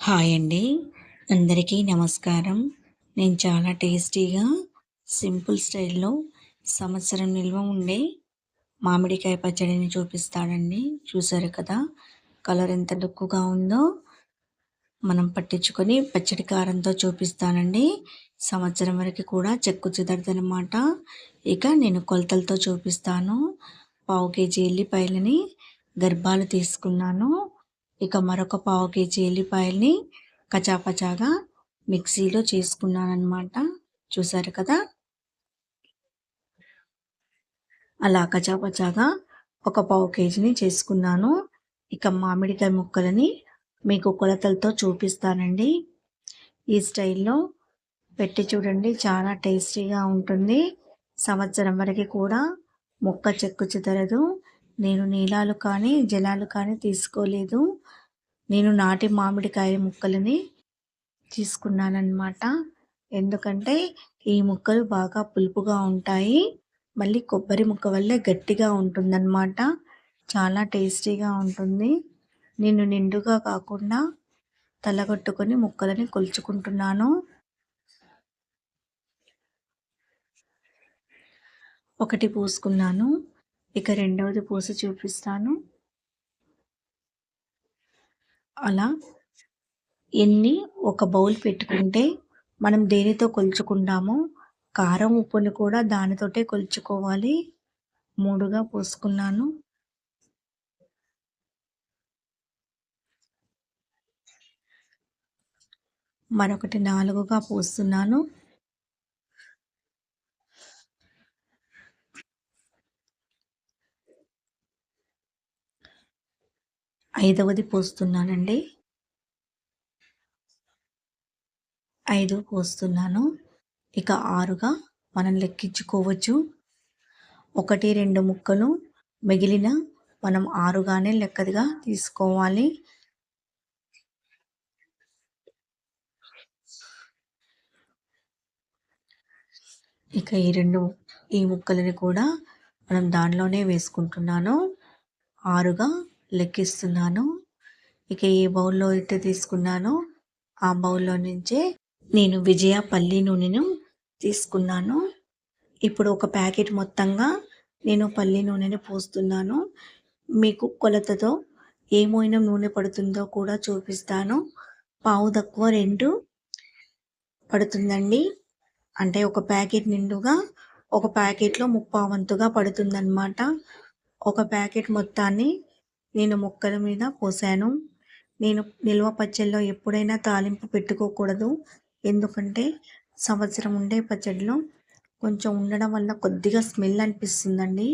Hi అండి. అందరికీ నమస్కారం. నేను చాలా టేస్టీగా సింపుల్ స్టైల్లో సంవత్సరం నిల్వ ఉండే మామిడికాయ పచ్చడిని చూపిస్తాడండి చూసారు కదా కలర్ ఎంత లుక్కుగా ఉందో మనం పట్టించుకొని పచ్చడి కారంతో చూపిస్తానండి. సంవత్సరం వరకు కూడా చెక్కు చెదరదనమాట ఇక నేను కొలతలతో చూపిస్తాను. పావు కేజీ ఎల్లిపాయలని గర్భాలు తీసుకున్నాను. ఇక మరొక పావు కేజీ ఎల్లిపాయల్ని కచాపచాగా మిక్సీలో చేసుకున్నాను చూసారు కదా? అలా కచాపచాగా ఒక పావు కేజీని చేసుకున్నాను. ఇక మామిడికాయ ముక్కలని మీకు కొలతలతో చూపిస్తానండి. ఈ స్టైల్లో పెట్టి చూడండి చాలా టేస్టీగా ఉంటుంది. సంవత్సరం వరకు కూడా ముక్క చెక్కు చెదరదు. నేను నీలాలు కానీ జలాలు కానీ తీసుకోలేదు. నేను నాటి మామిడికాయ ముక్కలని తీసుకున్నానమాట ఎందుకంటే ఈ ముక్కలు బాగా పులుపుగా ఉంటాయి. మళ్ళీ కొబ్బరి ముక్క వల్లే గట్టిగా ఉంటుందన్నమాట. చాలా టేస్టీగా ఉంటుంది. నేను నిండుగా కాకుండా తలగొట్టుకొని ముక్కలని కొలుచుకుంటున్నాను. ఒకటి పూసుకున్నాను. ఇక రెండవది పూసి చూపిస్తాను. అలా ఎన్ని ఒక బౌల్ పెట్టుకుంటే మనం దేనితో కొలుచుకుంటామో కారం ఉప్పుని కూడా దానితోటే కొలుచుకోవాలి. మూడుగా పోసుకున్నాను. మరొకటి నాలుగుగా పోస్తున్నాను. ఐదవది పోస్తున్నానండి. ఐదు పోస్తున్నాను. ఇక ఆరుగా మనం లెక్కించుకోవచ్చు. ఒకటి రెండు ముక్కలు మిగిలిన మనం ఆరుగానే లెక్కదిగా తీసుకోవాలి. ఇక ఈ రెండు ఈ ముక్కలని కూడా మనం దానిలోనే వేసుకుంటున్నాను. ఆరుగా లెక్కిస్తున్నాను. ఇక ఏ బౌల్లో అయితే తీసుకున్నానో ఆ బౌల్లో నుంచే నేను విజయ పల్లి నూనెను తీసుకున్నాను. ఇప్పుడు ఒక ప్యాకెట్ మొత్తంగా నేను పల్లి నూనెని పోస్తున్నాను. మీకు కొలతతో ఏమైనా నూనె పడుతుందో కూడా చూపిస్తాను. పావు తక్కువ రెండు పడుతుందండి. అంటే ఒక ప్యాకెట్ నిండుగా ఒక ప్యాకెట్లో ముప్పావంతుగా పడుతుందన్నమాట. ఒక ప్యాకెట్ మొత్తాన్ని నేను మొక్కల మీద పోసాను. నేను నిల్వ పచ్చడిలో ఎప్పుడైనా తాలింపు పెట్టుకోకూడదు. ఎందుకంటే సంవత్సరం ఉండే పచ్చడిలో కొంచెం ఉండడం వల్ల కొద్దిగా స్మెల్ అనిపిస్తుందండి.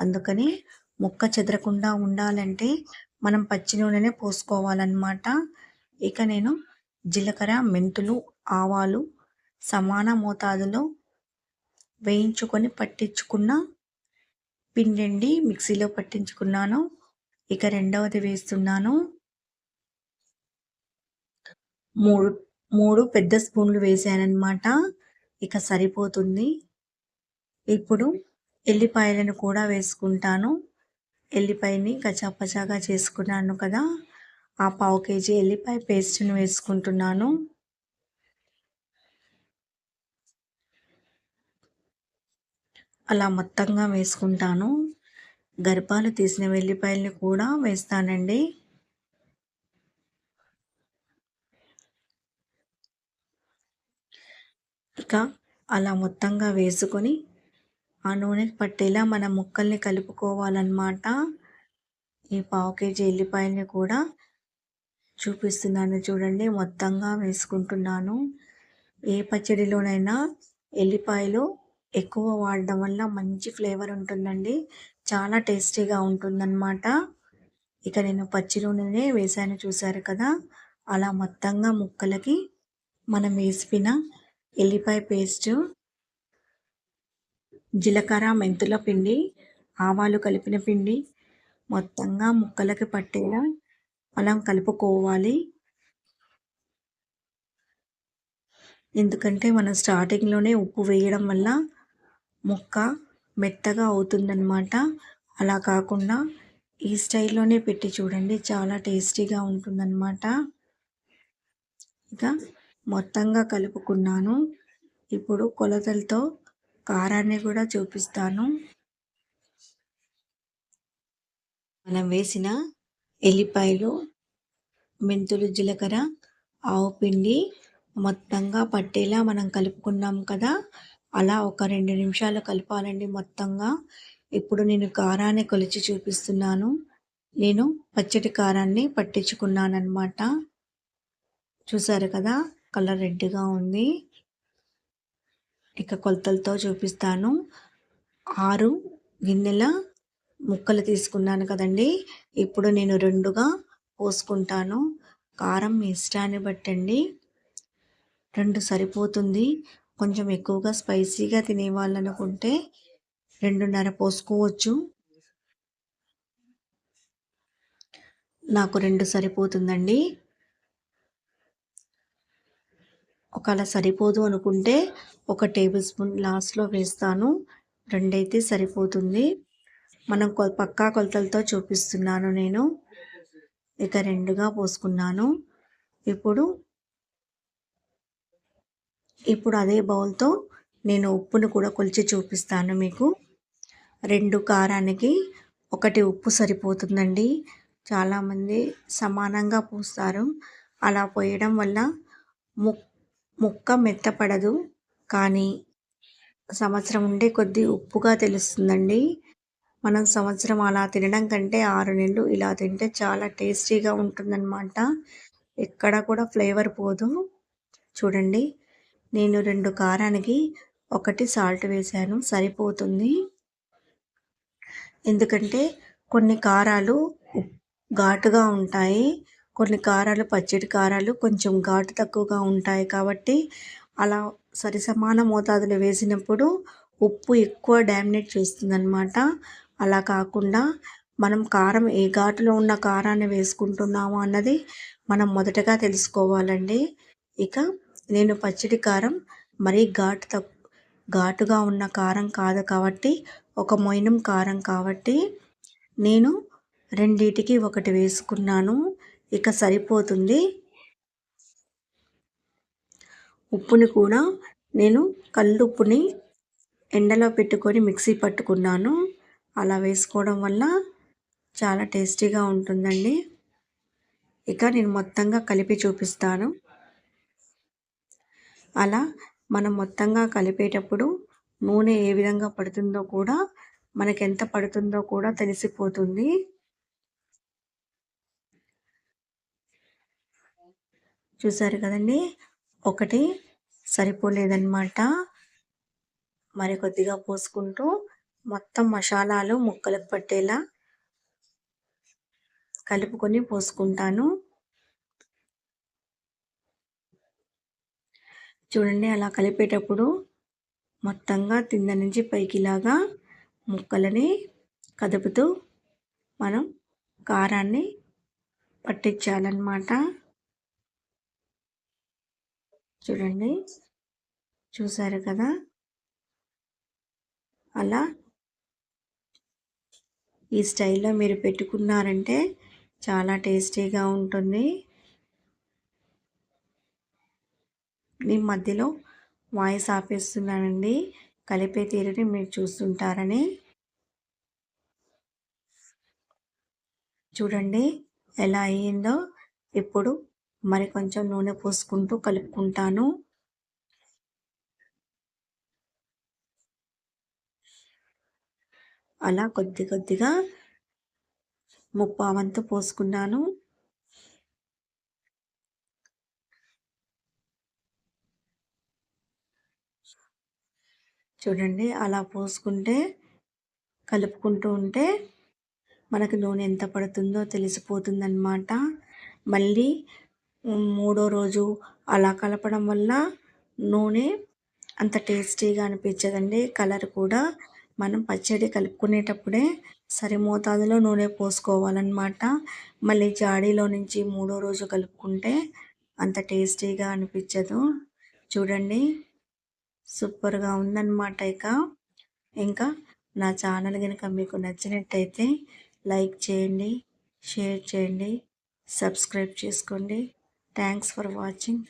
అందుకని మొక్క చెదరకుండా ఉండాలంటే మనం పచ్చి నూనెనే పోసుకోవాలన్నమాట. ఇక నేను జీలకర్ర మెంతులు ఆవాలు సమాన మోతాదులో వేయించుకొని పట్టించుకున్న పిండి మిక్సీలో పట్టించుకున్నాను. ఇక రెండవది వేస్తున్నాను. మూడు మూడు పెద్ద స్పూన్లు వేసానమాట ఇక సరిపోతుంది. ఇప్పుడు ఎల్లిపాయలను కూడా వేసుకుంటాను. ఎల్లిపాయని కచాపచాగా చేసుకున్నాను కదా ఆ పావు కేజీ ఎల్లిపాయ పేస్ట్ను వేసుకుంటున్నాను. అలా మొత్తంగా వేసుకుంటాను. గర్భాలు తీసిన వెల్లిపాయల్ని కూడా వేస్తానండి. ఇక అలా మొత్తంగా వేసుకొని ఆ నూనెకి పట్టేలా మన ముక్కల్ని కలుపుకోవాలన్నమాట. ఈ పావు కేజీ ఎల్లిపాయల్ని కూడా చూపిస్తున్నాను చూడండి మొత్తంగా వేసుకుంటున్నాను. ఏ పచ్చడిలోనైనా ఎల్లిపాయలు ఎక్కువ వాడడం వల్ల మంచి ఫ్లేవర్ ఉంటుందండి. చాలా టేస్టీగా ఉంటుందన్నమాట. ఇక నేను పచ్చి నూనెనే వేసాను చూసారు కదా. అలా మొత్తంగా ముక్కలకి మనం వేసిపిన ఎల్లిపాయ పేస్ట్ జీలకర్ర మెంతుల పిండి ఆవాలు కలిపిన పిండి మొత్తంగా ముక్కలకి పట్టేలా మనం కలుపుకోవాలి. ఎందుకంటే మనం స్టార్టింగ్లోనే ఉప్పు వేయడం వల్ల ముక్క మెత్తగా అవుతుందన్నమాట. అలా కాకుండా ఈ స్టైల్లోనే పెట్టి చూడండి. చాలా టేస్టీగా ఉంటుందన్నమాట. ఇక మొత్తంగా కలుపుకున్నాను. ఇప్పుడు కొలతలతో కారాన్ని కూడా చూపిస్తాను. మనం వేసిన ఎల్లిపాయలు మెంతులు జీలకర్ర ఆవు పిండి మొత్తంగా పట్టేలా మనం కలుపుకున్నాం కదా. అలా ఒక రెండు నిమిషాలు కలపాలండి మొత్తంగా. ఇప్పుడు నేను కారాన్ని కొలిచి చూపిస్తున్నాను. నేను పచ్చడి కారాన్ని పట్టించుకున్నాను అనమాట చూసారు కదా కలర్ రెడ్గా ఉంది. ఇక కొలతలతో చూపిస్తాను. ఆరు గిన్నెల ముక్కలు తీసుకున్నాను కదండి. ఇప్పుడు నేను రెండుగా పోసుకుంటాను. కారం మీ ఇష్టాన్ని బట్టండి. రెండు సరిపోతుంది. కొంచెం ఎక్కువగా స్పైసీగా తినేవాళ్ళనుకుంటే రెండున్నర పోసుకోవచ్చు. నాకు రెండు సరిపోతుందండి. ఒకవేళ సరిపోదు అనుకుంటే ఒక టేబుల్ స్పూన్ లాస్ట్లో వేస్తాను. రెండైతే సరిపోతుంది. మనం పక్కా కొలతలతో చూపిస్తున్నాను నేను. ఇక రెండుగా పోసుకున్నాను. ఇప్పుడు ఇప్పుడు అదే బౌల్తో నేను ఉప్పును కూడా కొలిచి చూపిస్తాను మీకు. రెండు కారానికి ఒకటి ఉప్పు సరిపోతుందండి. చాలామంది సమానంగా పూస్తారు. అలా పోయడం వల్ల ముక్ ముక్క మెత్తపడదు. కానీ సంవత్సరం ఉండే కొద్దీ ఉప్పుగా తెలుస్తుందండి. మనం సంవత్సరం అలా తినడం కంటే ఆరు నెలలు ఇలా తింటే చాలా టేస్టీగా ఉంటుందన్నమాట. ఎక్కడ కూడా ఫ్లేవర్ పోదు. చూడండి. నేను రెండు కారానికి ఒకటి సాల్ట్ వేశాను. సరిపోతుంది. ఎందుకంటే కొన్ని కారాలు ఘాటుగా ఉంటాయి. కొన్ని కారాలు పచ్చడి కారాలు కొంచెం ఘాటు తక్కువగా ఉంటాయి కాబట్టి అలా సరి సమాన మోతాదులు వేసినప్పుడు ఉప్పు ఎక్కువ డామినేట్ చేస్తుందన్నమాట. అలా కాకుండా మనం కారం ఏ ఘాటులో ఉన్న కారాన్ని వేసుకుంటున్నాము అన్నది మనం మొదటగా తెలుసుకోవాలండి. ఇక నేను పచ్చడి కారం మరీ ఘాటు తక్కు ఘాటుగా ఉన్న కారం కాదు కాబట్టి ఒక మొయినం కారం కాబట్టి నేను రెండిటికి ఒకటి వేసుకున్నాను. ఇక సరిపోతుంది. ఉప్పుని కూడా నేను కల్లుప్పుని ఎండలో పెట్టుకొని మిక్సీ పట్టుకున్నాను. అలా వేసుకోవడం వల్ల చాలా టేస్టీగా ఉంటుందండి. ఇక నేను మొత్తంగా కలిపి చూపిస్తాను. అలా మనం మొత్తంగా కలిపేటప్పుడు నూనె ఏ విధంగా పడుతుందో కూడా మనకి ఎంత పడుతుందో కూడా తెలిసిపోతుంది. చూసారు కదండి? ఒకటి సరిపోలేదన్నమాట. మరి కొద్దిగా పోసుకుంటూ మొత్తం మసాలాలు ముక్కలకు పట్టేలా కలుపుకొని పోసుకుంటాను. చూడండి అలా కలిపేటప్పుడు మొత్తంగా కింద నుంచి పైకిలాగా ముక్కలని కదుపుతూ మనం కారాన్ని పట్టించాలన్నమాట. చూడండి చూసారు కదా? అలా ఈ స్టైల్లో మీరు పెట్టుకున్నారంటే చాలా టేస్టీగా ఉంటుంది. నేను మధ్యలో వాయిస్ ఆపేస్తున్నానండి. కలిపే తీరుని మీరు చూస్తుంటారని. చూడండి ఎలా అయ్యిందో. ఇప్పుడు మరి కొంచెం నూనె పోసుకుంటూ కలుపుకుంటాను. అలా కొద్ది కొద్దిగా ముప్పావంతు పోసుకున్నాను. చూడండి అలా పోసుకుంటే కలుపుకుంటూ ఉంటే మనకు నూనె ఎంత పడుతుందో తెలిసిపోతుందన్నమాట. మళ్ళీ మూడో రోజు అలా కలపడం వల్ల నూనె అంత టేస్టీగా అనిపించదండి. కలర్ కూడా మనం పచ్చడి కలుపుకునేటప్పుడే సరి మోతాదులో నూనె పోసుకోవాలన్నమాట. మళ్ళీ జాడీలో నుంచి మూడో రోజు కలుపుకుంటే అంత టేస్టీగా అనిపించదు. చూడండి. సూపర్గా ఉందన్నమాట ఇక. ఇంకా నా ఛానల్ కనుక మీకు నచ్చినట్టయితే లైక్ చేయండి షేర్ చేయండి సబ్స్క్రైబ్ చేసుకోండి. Thanks for watching.